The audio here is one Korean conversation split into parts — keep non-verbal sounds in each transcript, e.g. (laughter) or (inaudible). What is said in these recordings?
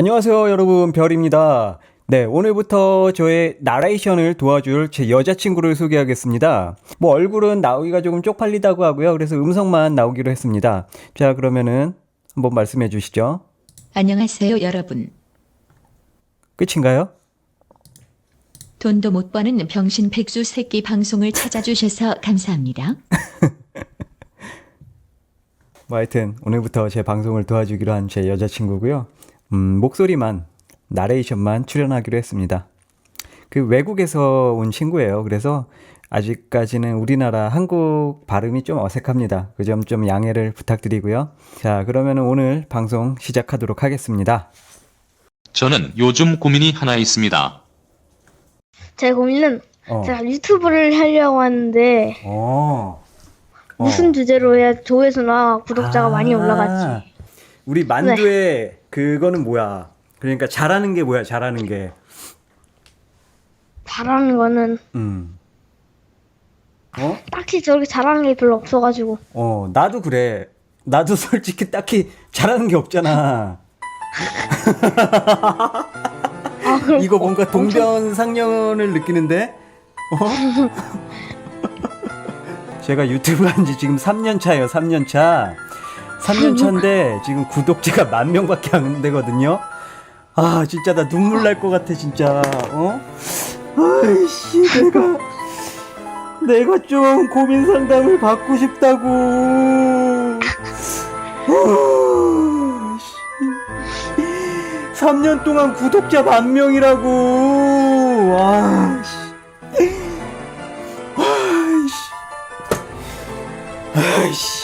안녕하세요, 여러분. 별입니다. 네, 오늘부터 저의 나레이션을 도와줄 제 여자친구를 소개하겠습니다. 뭐, 얼굴은 나오기가 조금 쪽팔리다고 하고요. 그래서 음성만 나오기로 했습니다. 자, 그러면은 한번 말씀해 주시죠. 안녕하세요, 여러분. 끝인가요? 돈도 못 버는 병신 백수 새끼 방송을 찾아주셔서 감사합니다. (laughs) 뭐, 하여튼, 오늘부터 제 방송을 도와주기로 한 제 여자친구고요. 음, 목소리만, 나레이션만 출연하기로 했습니다. 그 외국에서 온 친구예요. 그래서 아직까지는 우리나라 한국 발음이 좀 어색합니다. 그 점 좀 양해를 부탁드리고요. 자, 그러면 오늘 방송 시작하도록 하겠습니다. 저는 요즘 고민이 하나 있습니다. 제 고민은 어. 제가 유튜브를 하려고 하는데 어. 무슨 주제로 해야 조회수나 구독자가 아, 많이 올라가지? 우리 만두의 그거는 뭐야? 그러니까 잘하는 게 뭐야? 잘하는 게. 잘하는 거는 음. 어? 딱히 저렇게 잘하는 게 별로 없어가지고 어, 나도 그래. 나도 (laughs) 솔직히 딱히 잘하는 게 없잖아. 아 그럼 이거 뭔가 동변상련을 느끼는데? 어? (laughs) 제가 유튜브 한 지 지금 3년 차예요, 3년 차. 3년 차인데 지금 구독자가 만 명밖에 안 되거든요. 아, 진짜 나 눈물 날 것 같아, 진짜. 어? 아이씨, 내가 내가 좀 고민 상담을 받고 싶다고. 어, 씨. 3년 동안 구독자 만 명이라고. 와, 씨. 아이씨. 아이씨.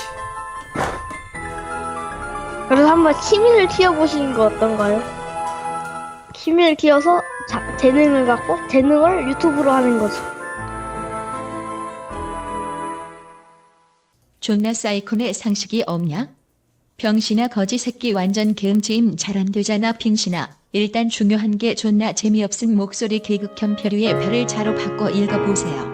한번 취미를 키워보시는 거 어떤가요? 취미를 키워서 자, 재능을 갖고 재능을 유튜브로 하는 거죠. 존나 사이콘의 상식이 없냐? 병신아 거지 새끼 완전 개음치임 잘 안 되잖아 빙신아. 일단 중요한 게 존나 재미없은 목소리 겸 별유의 별을 자로 바꿔 읽어보세요.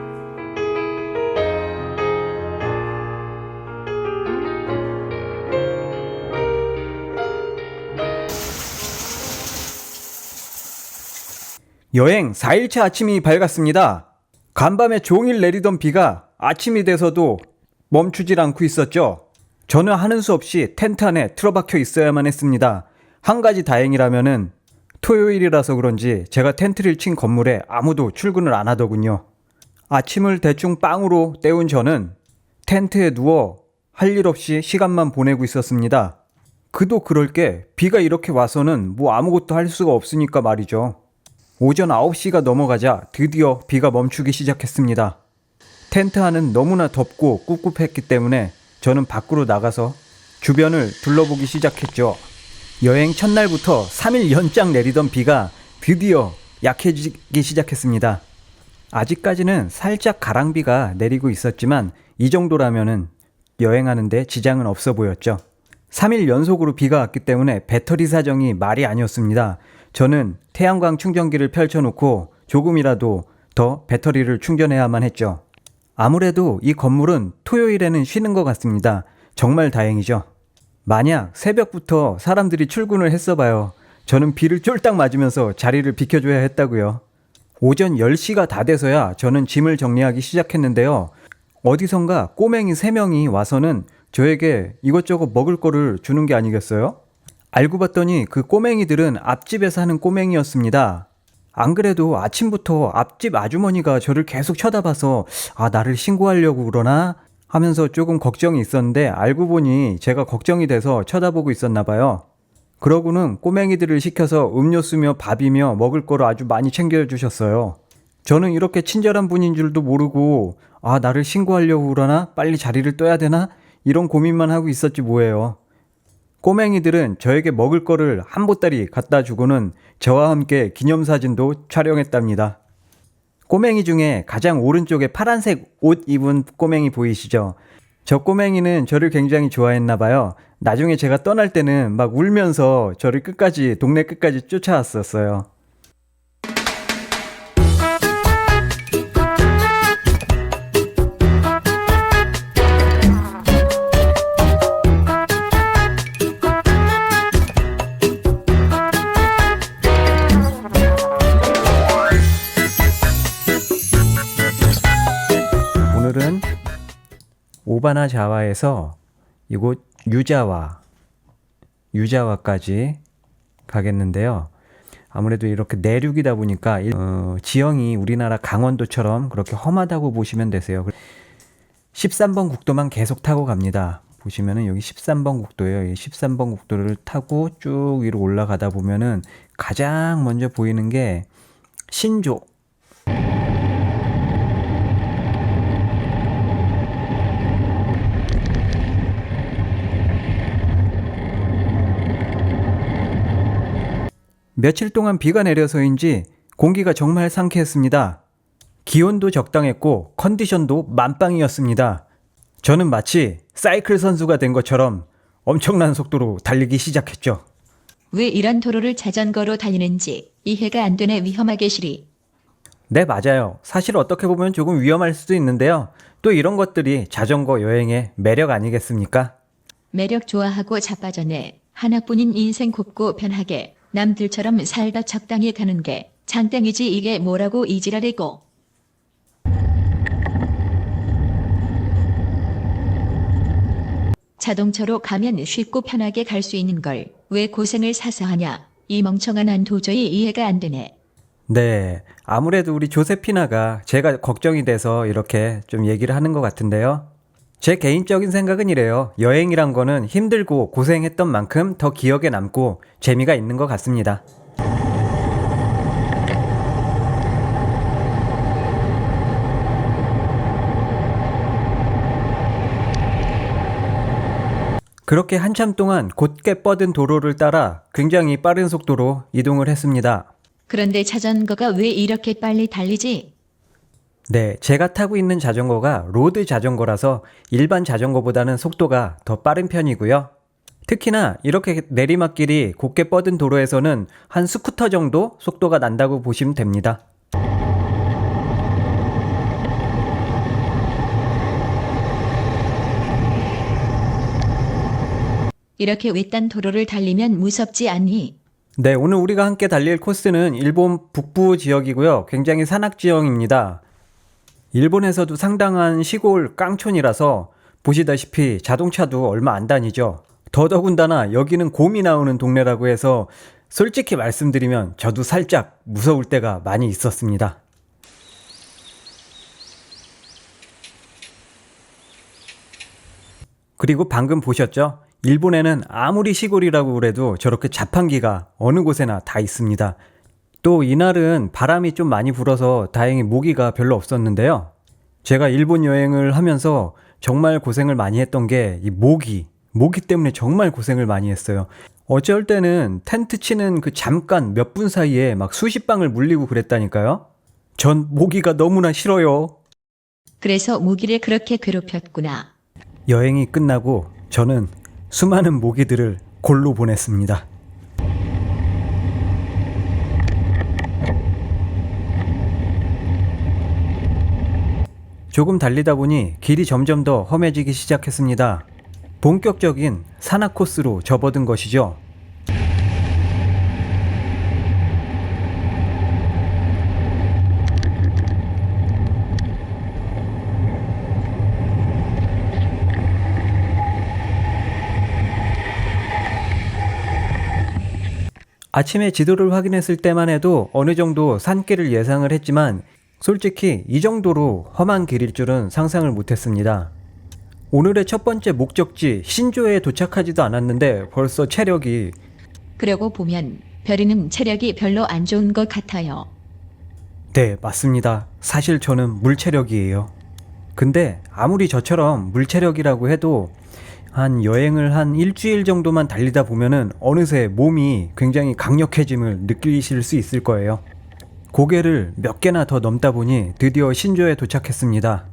여행 4일차 아침이 밝았습니다. 간밤에 종일 내리던 비가 아침이 돼서도 멈추질 않고 있었죠. 저는 하는 수 없이 텐트 안에 틀어박혀 있어야만 했습니다. 한 가지 다행이라면은 토요일이라서 그런지 제가 텐트를 친 건물에 아무도 출근을 안 하더군요. 아침을 대충 빵으로 때운 저는 텐트에 누워 할 일 없이 시간만 보내고 있었습니다. 그도 그럴 게 비가 이렇게 와서는 뭐 아무것도 할 수가 없으니까 말이죠. 오전 9시가 넘어가자 드디어 비가 멈추기 시작했습니다. 텐트 안은 너무나 덥고 꿉꿉했기 때문에 저는 밖으로 나가서 주변을 둘러보기 시작했죠. 여행 첫날부터 3일 연장 내리던 비가 드디어 약해지기 시작했습니다. 아직까지는 살짝 가랑비가 내리고 있었지만 이 정도라면은 여행하는데 지장은 없어 보였죠. 3일 연속으로 비가 왔기 때문에 배터리 사정이 말이 아니었습니다. 저는 태양광 충전기를 펼쳐놓고 조금이라도 더 배터리를 충전해야만 했죠. 아무래도 이 건물은 토요일에는 쉬는 것 같습니다. 정말 다행이죠. 만약 새벽부터 사람들이 출근을 했어 봐요. 저는 비를 쫄딱 맞으면서 자리를 비켜줘야 했다고요. 오전 10시가 다 돼서야 저는 짐을 정리하기 시작했는데요. 어디선가 꼬맹이 3명이 와서는 저에게 이것저것 먹을 거를 주는 게 아니겠어요? 알고 봤더니 그 꼬맹이들은 앞집에서 하는 꼬맹이였습니다. 안 그래도 아침부터 앞집 아주머니가 저를 계속 쳐다봐서 아, 나를 신고하려고 그러나 하면서 조금 걱정이 있었는데 알고 보니 제가 걱정이 돼서 쳐다보고 있었나 봐요. 그러고는 꼬맹이들을 시켜서 음료수며 밥이며 먹을 거를 아주 많이 챙겨주셨어요. 저는 이렇게 친절한 분인 줄도 모르고 아, 나를 신고하려고 그러나 빨리 자리를 떠야 되나 이런 고민만 하고 있었지 뭐예요. 꼬맹이들은 저에게 먹을 거를 한 보따리 갖다 주고는 저와 함께 기념사진도 촬영했답니다. 꼬맹이 중에 가장 오른쪽에 파란색 옷 입은 꼬맹이 보이시죠? 저 꼬맹이는 저를 굉장히 좋아했나 봐요. 나중에 제가 떠날 때는 막 울면서 저를 끝까지, 동네 끝까지 쫓아왔었어요. 오바나 자와에서 이곳 유자와 유자와까지 가겠는데요. 아무래도 이렇게 내륙이다 보니까 일- 어, 지형이 우리나라 강원도처럼 그렇게 험하다고 보시면 되세요. 13번 국도만 계속 타고 갑니다. 보시면은 여기 13번 국도예요. 이 13번 국도를 타고 쭉 위로 올라가다 보면은 가장 먼저 보이는 게 신조. 며칠 동안 비가 내려서인지 공기가 정말 상쾌했습니다. 기온도 적당했고 컨디션도 만빵이었습니다. 저는 마치 사이클 선수가 된 것처럼 엄청난 속도로 달리기 시작했죠. 왜 이런 도로를 자전거로 달리는지 이해가 안 되네 위험하게 시리. 네, 맞아요. 사실 어떻게 보면 조금 위험할 수도 있는데요. 또 이런 것들이 자전거 여행의 매력 아니겠습니까? 매력 좋아하고 자빠졌네. 하나뿐인 인생 곱고 편하게 남들처럼 살다 적당히 가는 게 장땡이지 이게 뭐라고 이지랄이고. 자동차로 가면 쉽고 편하게 갈 수 있는 걸 왜 고생을 사서 하냐. 이 멍청한 한 도저히 이해가 안 되네. 네. 아무래도 우리 조세피나가 제가 걱정이 돼서 이렇게 좀 얘기를 하는 것 같은데요. 제 개인적인 생각은 이래요. 여행이란 거는 힘들고 고생했던 만큼 더 기억에 남고 재미가 있는 것 같습니다. 그렇게 한참 동안 곧게 뻗은 도로를 따라 굉장히 빠른 속도로 이동을 했습니다. 그런데 자전거가 왜 이렇게 빨리 달리지? 네, 제가 타고 있는 자전거가 로드 자전거라서 일반 자전거보다는 속도가 더 빠른 편이고요. 특히나 이렇게 내리막길이 곧게 뻗은 도로에서는 한 스쿠터 정도 속도가 난다고 보시면 됩니다. 이렇게 외딴 도로를 달리면 무섭지 않니? 네, 오늘 우리가 함께 달릴 코스는 일본 북부 지역이고요. 굉장히 산악 지형입니다. 일본에서도 상당한 시골 깡촌이라서 보시다시피 자동차도 얼마 안 다니죠. 더더군다나 여기는 곰이 나오는 동네라고 해서 솔직히 말씀드리면 저도 살짝 무서울 때가 많이 있었습니다. 그리고 방금 보셨죠? 일본에는 아무리 시골이라고 그래도 저렇게 자판기가 어느 곳에나 다 있습니다. 또 이날은 바람이 좀 많이 불어서 다행히 모기가 별로 없었는데요. 제가 일본 여행을 하면서 정말 고생을 많이 했던 게 이 모기, 모기 때문에 정말 고생을 많이 했어요. 어쩔 때는 텐트 치는 그 잠깐 몇 분 사이에 막 수십 방을 물리고 그랬다니까요. 전 모기가 너무나 싫어요. 그래서 모기를 그렇게 괴롭혔구나. 여행이 끝나고 저는 수많은 모기들을 골로 보냈습니다. 조금 달리다 보니 길이 점점 더 험해지기 시작했습니다. 본격적인 산악 코스로 접어든 것이죠. 아침에 지도를 확인했을 때만 해도 어느 정도 산길을 예상을 했지만 솔직히 이 정도로 험한 길일 줄은 상상을 못했습니다. 오늘의 첫 번째 목적지 신조에 도착하지도 않았는데 벌써 체력이 그러고 보면 별이는 체력이 별로 안 좋은 것 같아요. 네, 맞습니다. 사실 저는 물체력이에요. 근데 아무리 저처럼 물체력이라고 해도 한 여행을 한 일주일 정도만 달리다 보면은 어느새 몸이 굉장히 강력해짐을 느끼실 수 있을 거예요. 고개를 몇 개나 더 넘다 보니 드디어 신조에 도착했습니다.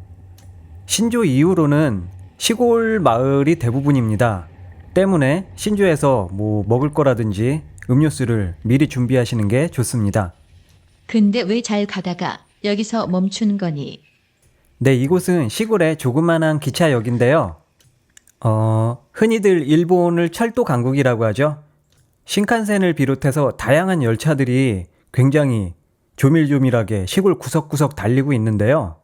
신조 이후로는 시골 마을이 대부분입니다. 때문에 신조에서 뭐 먹을 거라든지 음료수를 미리 준비하시는 게 좋습니다. 근데 왜 잘 가다가 여기서 멈춘 거니? 네, 이곳은 시골의 조그만한 기차역인데요. 어, 흔히들 일본을 철도 강국이라고 하죠. 신칸센을 비롯해서 다양한 열차들이 굉장히 조밀조밀하게 시골 구석구석 달리고 있는데요.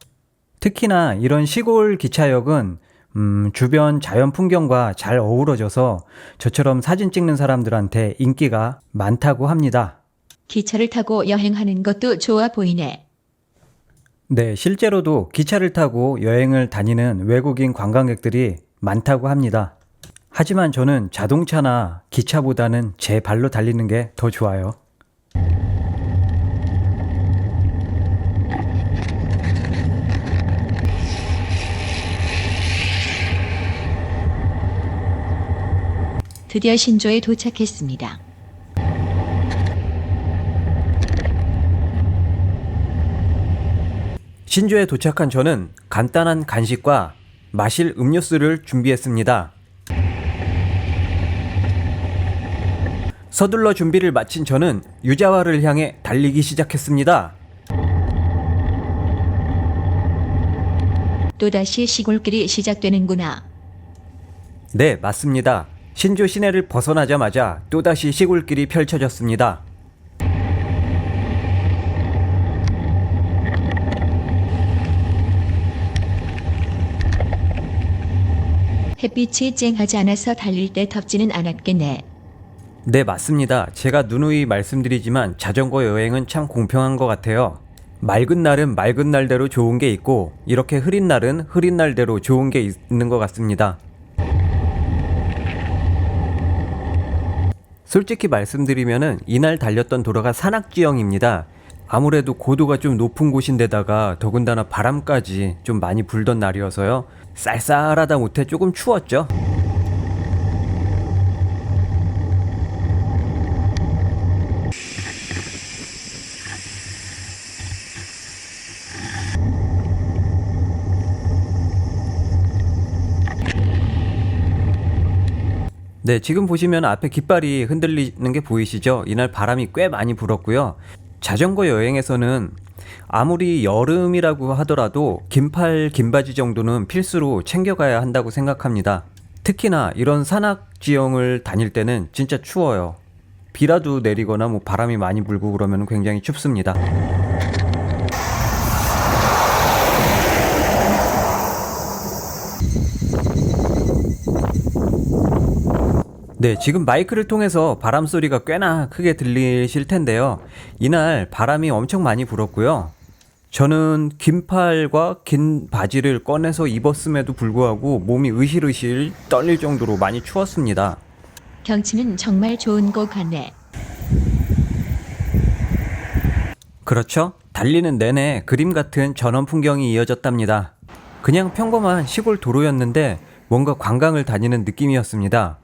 특히나 이런 시골 기차역은 음, 주변 자연 풍경과 잘 어우러져서 저처럼 사진 찍는 사람들한테 인기가 많다고 합니다. 기차를 타고 여행하는 것도 좋아 보이네. 네, 실제로도 기차를 타고 여행을 다니는 외국인 관광객들이 많다고 합니다. 하지만 저는 자동차나 기차보다는 제 발로 달리는 게 더 좋아요. 드디어 신조에 도착했습니다. 신주에 도착한 저는 간단한 간식과 마실 음료수를 준비했습니다. 서둘러 준비를 마친 저는 유자와를 향해 달리기 시작했습니다. 또다시 시골길이 시작되는구나. 네, 맞습니다. 신주 시내를 벗어나자마자 또다시 시골길이 펼쳐졌습니다. 햇빛이 쨍하지 않아서 달릴 때 덥지는 않았겠네. 네, 맞습니다. 제가 누누이 말씀드리지만 자전거 여행은 참 공평한 것 같아요. 맑은 날은 맑은 날대로 좋은 게 있고, 이렇게 흐린 날은 흐린 날대로 좋은 게 있는 것 같습니다. 솔직히 말씀드리면은 이날 달렸던 도로가 산악지형입니다. 아무래도 고도가 좀 높은 곳인데다가 더군다나 바람까지 좀 많이 불던 날이어서요. 쌀쌀하다 못해 조금 추웠죠. 네, 지금 보시면 앞에 깃발이 흔들리는 게 보이시죠? 이날 바람이 꽤 많이 불었고요. 자전거 여행에서는 아무리 여름이라고 하더라도 긴팔, 긴바지 정도는 필수로 챙겨가야 한다고 생각합니다. 특히나 이런 산악 지형을 다닐 때는 진짜 추워요. 비라도 내리거나 뭐 바람이 많이 불고 그러면 굉장히 춥습니다. 네, 지금 마이크를 통해서 바람 소리가 꽤나 크게 들리실 텐데요. 이날 바람이 엄청 많이 불었고요. 저는 긴 팔과 긴 바지를 꺼내서 입었음에도 불구하고 몸이 으실으실 떨릴 정도로 많이 추웠습니다. 경치는 정말 좋은 곳 같네. 그렇죠? 달리는 내내 그림 같은 전원 풍경이 이어졌답니다. 그냥 평범한 시골 도로였는데 뭔가 관광을 다니는 느낌이었습니다.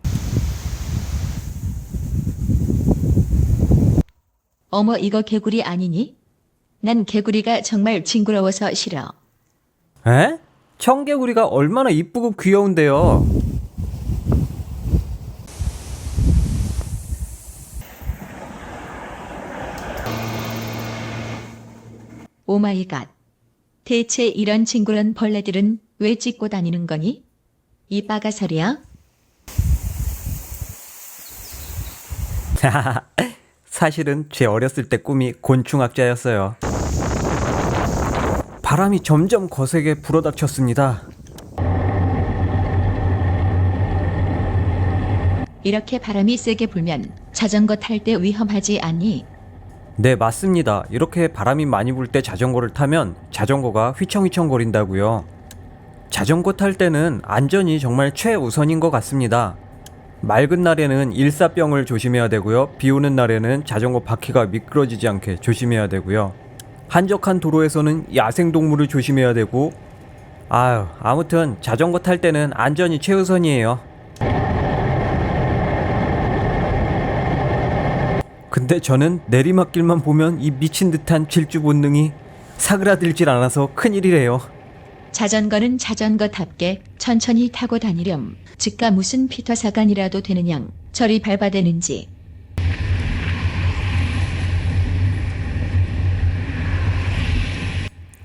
어머 이거 개구리 아니니? 난 개구리가 정말 징그러워서 싫어. 에? 청개구리가 얼마나 이쁘고 귀여운데요. 오마이갓. 대체 이런 징그런 벌레들은 왜 찍고 다니는 거니? 이 빠가설이야? (laughs) (laughs) 사실은 제 어렸을 때 꿈이 곤충학자였어요. 바람이 점점 거세게 불어닥쳤습니다. 이렇게 바람이 세게 불면 자전거 탈 때 위험하지 않니? 네, 맞습니다. 이렇게 바람이 많이 불 때 자전거를 타면 자전거가 휘청휘청 거린다고요. 자전거 탈 때는 안전이 정말 최우선인 것 같습니다. 맑은 날에는 일사병을 조심해야 되고요. 비 오는 날에는 자전거 바퀴가 미끄러지지 않게 조심해야 되고요. 한적한 도로에서는 야생동물을 조심해야 되고, 아유, 아무튼 자전거 탈 때는 안전이 최우선이에요. 근데 저는 내리막길만 보면 이 미친 듯한 질주 본능이 사그라들질 않아서 큰일이래요. 자전거는 자전거답게 천천히 타고 다니렴. 즉가 무슨 피터 사간이라도 되느냥 저리 밟아대는지.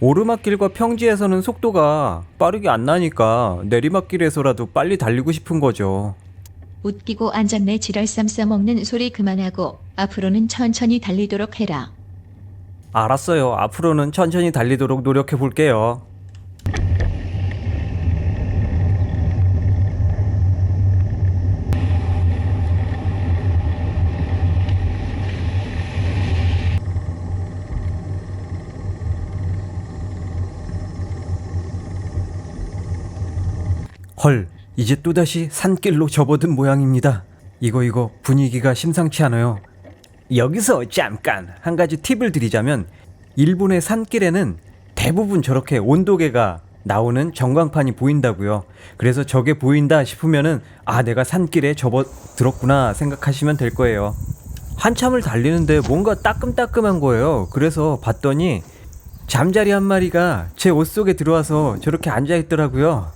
오르막길과 평지에서는 속도가 빠르게 안 나니까 내리막길에서라도 빨리 달리고 싶은 거죠. 웃기고 앉았네 지랄 쌈 싸먹는 소리 그만하고 앞으로는 천천히 달리도록 해라. 알았어요. 앞으로는 천천히 달리도록 노력해 볼게요. 헐, 이제 또다시 산길로 접어든 모양입니다. 이거 이거 분위기가 심상치 않아요. 여기서 잠깐 한 가지 팁을 드리자면 일본의 산길에는 대부분 저렇게 온도계가 나오는 전광판이 보인다고요. 그래서 저게 보인다 싶으면은 아 내가 산길에 접어들었구나 생각하시면 될 거예요. 한참을 달리는데 뭔가 따끔따끔한 거예요. 그래서 봤더니 잠자리 한 마리가 제 옷 속에 들어와서 저렇게 앉아 있더라고요.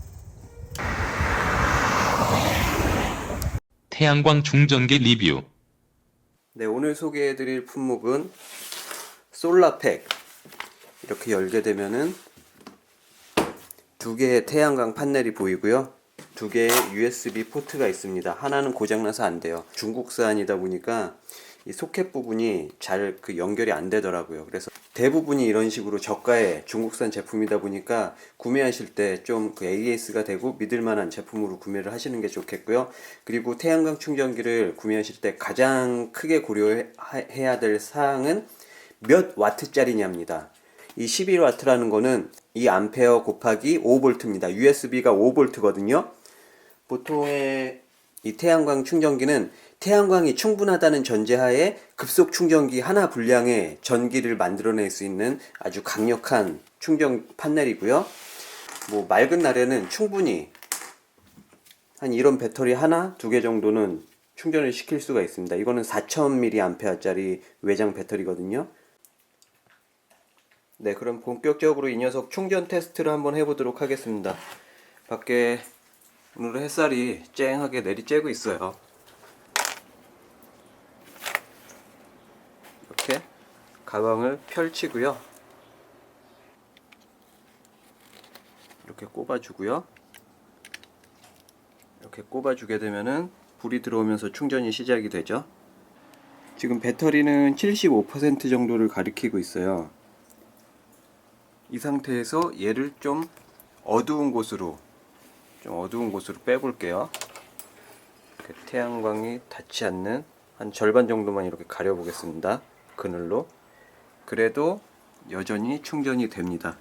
태양광 충전기 리뷰. 네, 오늘 소개해드릴 품목은 솔라팩. 이렇게 열게 되면은 두 개의 태양광 판넬이 보이고요. 두 개의 USB 포트가 있습니다. 하나는 고장나서 안 돼요. 중국산이다 보니까 이 소켓 부분이 잘 그 연결이 안 되더라고요. 그래서 대부분이 이런 식으로 저가의 중국산 제품이다 보니까 구매하실 때 좀 그 AS가 되고 믿을 만한 제품으로 구매를 하시는 게 좋겠고요. 그리고 태양광 충전기를 구매하실 때 가장 크게 고려해야 될 사항은 몇 와트짜리냐입니다. 이 11와트라는 거는 이 암페어 곱하기 5볼트입니다. USB가 5볼트거든요. 보통의 이 태양광 충전기는 태양광이 충분하다는 전제하에 급속 충전기 하나 분량의 전기를 만들어낼 수 있는 아주 강력한 충전 판넬이고요. 뭐 맑은 날에는 충분히 한 이런 배터리 하나, 두 개 정도는 충전을 시킬 수가 있습니다. 이거는 4000mAh짜리 외장 배터리거든요. 네, 그럼 본격적으로 이 녀석 충전 테스트를 한번 해보도록 하겠습니다. 밖에 오늘 햇살이 쨍하게 내리쬐고 있어요. 이렇게 가방을 펼치고요. 이렇게 꼽아주고요. 이렇게 꼽아주게 되면은 불이 들어오면서 충전이 시작이 되죠. 지금 배터리는 75% 정도를 가리키고 있어요. 이 상태에서 얘를 좀 어두운 곳으로 좀 어두운 곳으로 빼볼게요. 태양광이 닿지 않는 한 절반 정도만 이렇게 가려보겠습니다. 그늘로. 그래도 여전히 충전이 됩니다.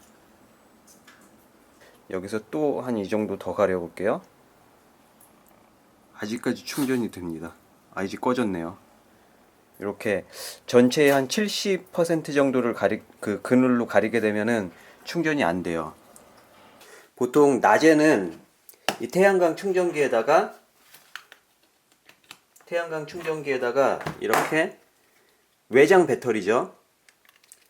여기서 또 한 이 정도 더 가려볼게요. 아직까지 충전이 됩니다. 아 이제 꺼졌네요. 이렇게 전체의 한 70% 정도를 가리 그 그늘로 가리게 되면은 충전이 안 돼요. 보통 낮에는 이 태양광 충전기에다가 태양광 충전기에다가 이렇게 외장 배터리죠.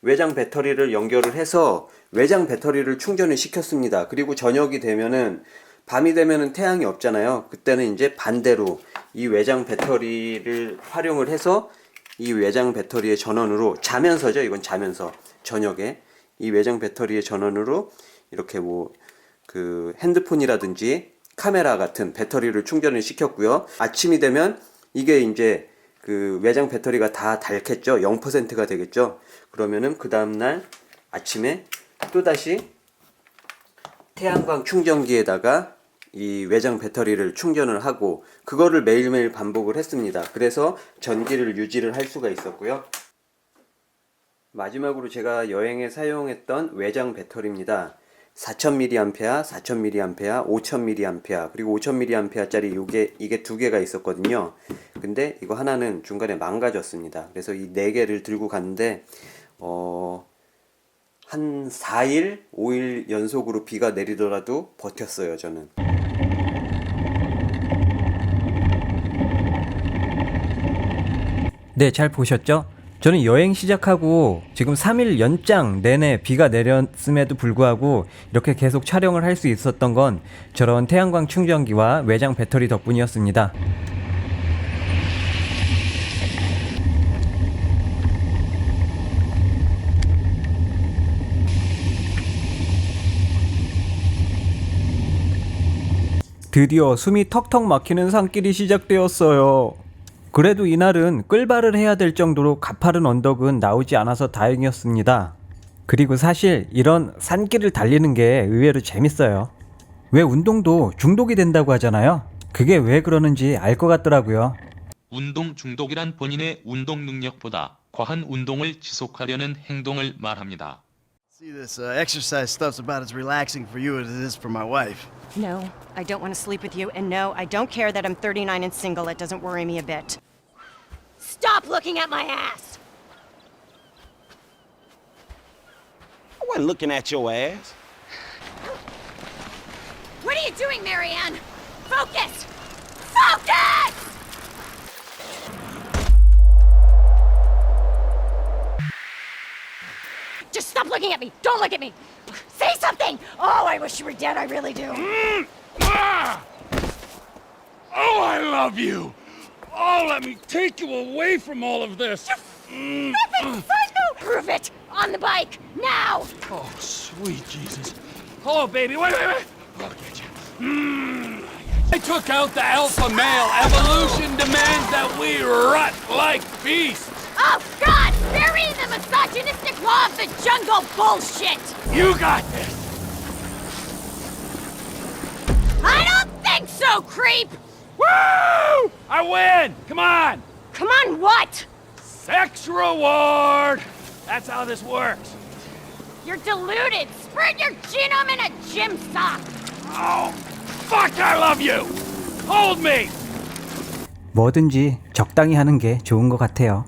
외장 배터리를 연결을 해서 외장 배터리를 충전을 시켰습니다. 그리고 저녁이 되면은 밤이 되면은 태양이 없잖아요. 그때는 이제 반대로 이 외장 배터리를 활용을 해서 이 외장 배터리의 전원으로 자면서죠. 이건 자면서 저녁에 이 외장 배터리의 전원으로 이렇게 뭐 그 핸드폰이라든지 카메라 같은 배터리를 충전을 시켰고요. 아침이 되면 이게 이제 그 외장 배터리가 다 닳겠죠. 0%가 되겠죠. 그러면은 그 다음날 아침에 또다시 태양광 충전기에다가 이 외장 배터리를 충전을 하고 그거를 매일매일 반복을 했습니다. 그래서 전기를 유지를 할 수가 있었고요. 마지막으로 제가 여행에 사용했던 외장 배터리입니다. 4000mAh, 4000mAh, 5000mAh, 그리고 5000mAh짜리 요게 이게 두 개가 있었거든요. 근데 이거 하나는 중간에 망가졌습니다. 그래서 이 네 개를 들고 갔는데 어, 한 4일, 5일 연속으로 비가 내리더라도 버텼어요, 저는. 네, 잘 보셨죠? 저는 여행 시작하고 지금 3일 연장 내내 비가 내렸음에도 불구하고 이렇게 계속 촬영을 할 수 있었던 건 저런 태양광 충전기와 외장 배터리 덕분이었습니다. 드디어 숨이 턱턱 막히는 산길이 시작되었어요. 그래도 이날은 끌발을 해야 될 정도로 가파른 언덕은 나오지 않아서 다행이었습니다. 그리고 사실 이런 산길을 달리는 게 의외로 재밌어요. 왜 운동도 중독이 된다고 하잖아요. 그게 왜 그러는지 알 것 같더라고요. 운동 중독이란 본인의 운동 능력보다 과한 운동을 지속하려는 행동을 말합니다. See, this uh, exercise stuff's about as relaxing for you as it is for my wife. No, I don't want to sleep with you, and no, I don't care that I'm 39 and single. It doesn't worry me a bit. Stop looking at my ass! I wasn't looking at your ass. What are you doing, Marianne? Focus! Focus! Just stop looking at me! Don't look at me! Say something! Oh, I wish you were dead, I really do. Ah! Oh, I love you! Oh, let me take you away from all of this! Mm. Psycho! Prove it! On the bike! Now! Oh, sweet Jesus. Oh, baby, wait, wait, wait! I'll get you. Mm. I took out the alpha male. Evolution demands that we rut like beasts. Oh, God! Bury the misogynistic law of the jungle bullshit! You got this. I don't think so, creep! Woo! I win! Come on! Come on, what? Sex reward! That's how this works. You're deluded! Spread your genome in a gym sock! Oh, fuck, I love you! Hold me! 뭐든지 적당히 하는 게 좋은 것 같아요.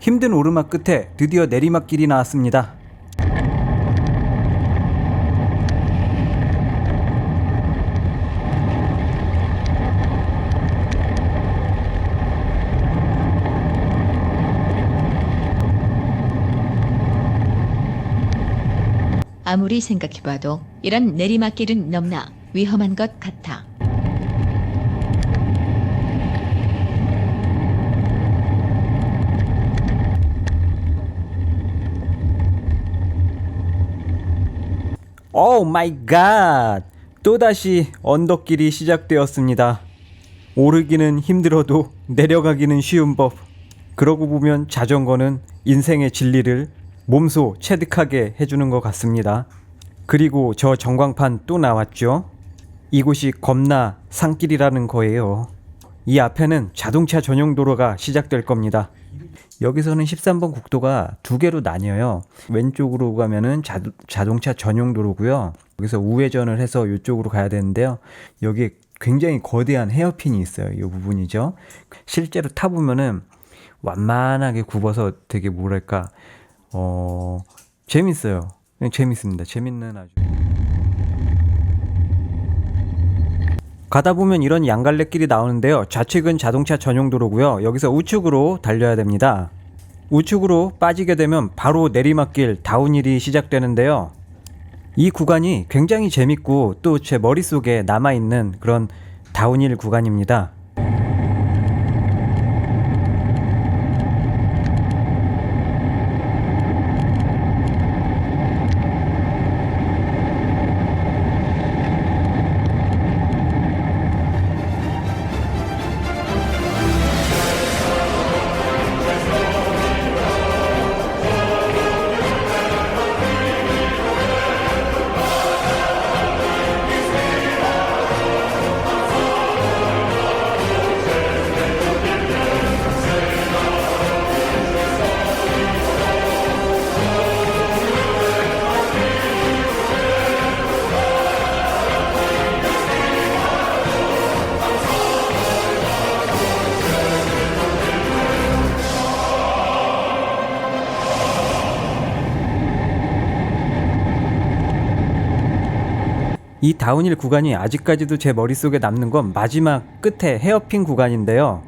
힘든 오르막 끝에 드디어 내리막길이 나왔습니다. 아무리 생각해봐도 이런 내리막길은 너무나 위험한 것 같아. 오 마이 갓! 또다시 언덕길이 시작되었습니다. 오르기는 힘들어도 내려가기는 쉬운 법. 그러고 보면 자전거는 인생의 진리를 몸소 체득하게 해주는 것 같습니다. 그리고 저 전광판 또 나왔죠? 이곳이 겁나 산길이라는 거예요. 이 앞에는 자동차 전용 도로가 시작될 겁니다. 여기서는 13번 국도가 두 개로 나뉘어요. 왼쪽으로 가면은 자, 자동차 전용 도로고요. 여기서 우회전을 해서 이쪽으로 가야 되는데요. 여기 굉장히 거대한 헤어핀이 있어요. 이 부분이죠. 실제로 타보면은 완만하게 굽어서 되게 뭐랄까, 어, 재밌어요. 재밌습니다. 재밌는 아주. 가다 보면 이런 양갈래길이 나오는데요. 좌측은 자동차 전용 도로고요. 여기서 우측으로 달려야 됩니다. 우측으로 빠지게 되면 바로 내리막길 다운힐이 시작되는데요. 이 구간이 굉장히 재밌고 또 제 머릿속에 남아있는 그런 다운힐 구간입니다. 이 다운힐 구간이 아직까지도 제 머릿속에 남는 건 마지막 끝에 헤어핀 구간인데요.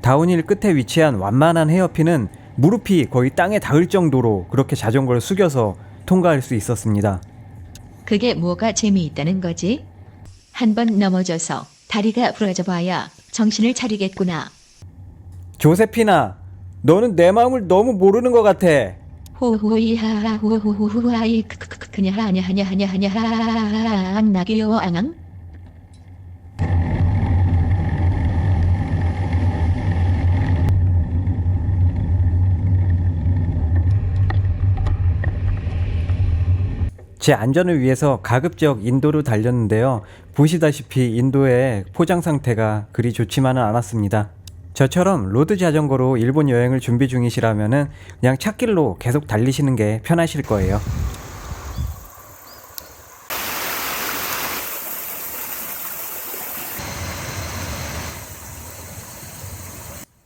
다운힐 끝에 위치한 완만한 헤어핀은 무릎이 거의 땅에 닿을 정도로 그렇게 자전거를 숙여서 통과할 수 있었습니다. 그게 뭐가 재미있다는 거지? 한 번 넘어져서 다리가 부러져 봐야 정신을 차리겠구나. 조세피나, 너는 내 마음을 너무 모르는 것 같아. 호호이하하 호호호호하이 크크크 그냐 하냐 하냐 하냐 하냐 하앙 나 귀여워 앙앙 제 안전을 위해서 가급적 인도로 달렸는데요. 보시다시피 인도의 포장 상태가 그리 좋지만은 않았습니다. 저처럼 로드 자전거로 일본 여행을 준비 중이시라면 그냥 찻길로 계속 달리시는 게 편하실 거예요.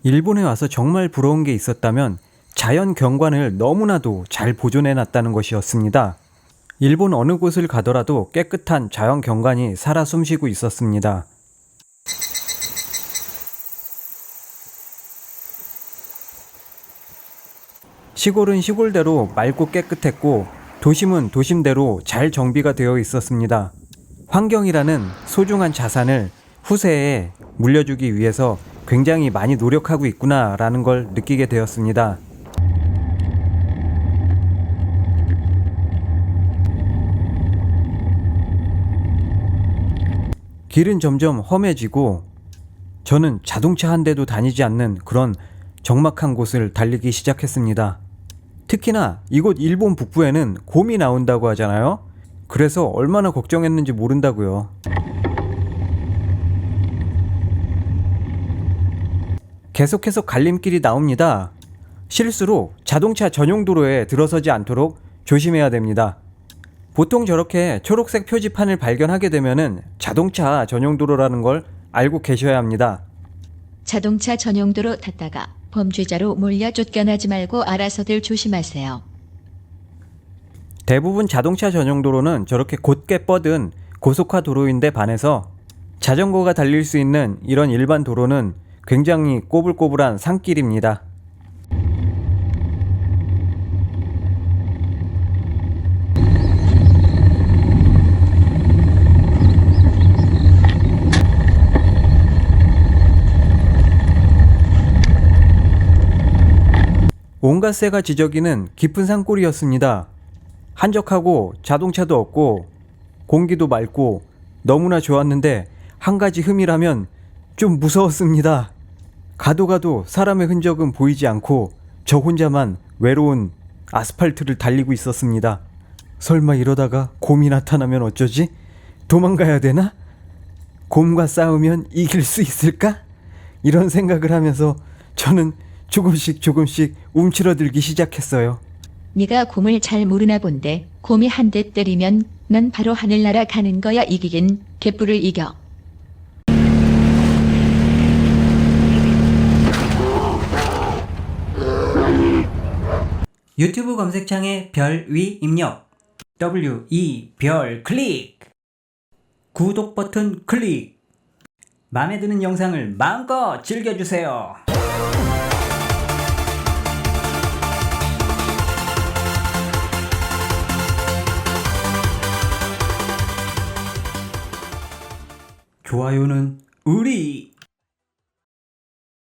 일본에 와서 정말 부러운 게 있었다면 자연 경관을 너무나도 잘 보존해 놨다는 것이었습니다. 일본 어느 곳을 가더라도 깨끗한 자연 경관이 살아 숨쉬고 있었습니다. 시골은 시골대로 맑고 깨끗했고 도심은 도심대로 잘 정비가 되어 있었습니다. 환경이라는 소중한 자산을 후세에 물려주기 위해서 굉장히 많이 노력하고 있구나라는 걸 느끼게 되었습니다. 길은 점점 험해지고 저는 자동차 한 대도 다니지 않는 그런 적막한 곳을 달리기 시작했습니다. 특히나 이곳 일본 북부에는 곰이 나온다고 하잖아요. 그래서 얼마나 걱정했는지 모른다고요. 계속해서 갈림길이 나옵니다. 실수로 자동차 전용 도로에 들어서지 않도록 조심해야 됩니다. 보통 저렇게 초록색 표지판을 발견하게 되면은 자동차 전용 도로라는 걸 알고 계셔야 합니다. 자동차 전용 도로 탔다가 범죄자로 몰려 쫓겨나지 말고 알아서들 조심하세요. 대부분 자동차 전용 도로는 저렇게 곧게 뻗은 고속화 도로인데 반해서 자전거가 달릴 수 있는 이런 일반 도로는 굉장히 꼬불꼬불한 산길입니다. 온갖 새가 지저귀는 깊은 산골이었습니다. 한적하고 자동차도 없고 공기도 맑고 너무나 좋았는데 한 가지 흠이라면 좀 무서웠습니다. 가도 가도 사람의 흔적은 보이지 않고 저 혼자만 외로운 아스팔트를 달리고 있었습니다. 설마 이러다가 곰이 나타나면 어쩌지? 도망가야 되나? 곰과 싸우면 이길 수 있을까? 이런 생각을 하면서 저는 조금씩 조금씩 움츠러들기 시작했어요. 네가 곰을 잘 모르나 본데 곰이 한 대 때리면 넌 바로 하늘나라 가는 거야 이기긴 개뿔을 이겨. 유튜브 검색창에 별 위 입력 W E 별 클릭 구독 버튼 클릭 마음에 드는 영상을 마음껏 즐겨주세요. 좋아요는 우리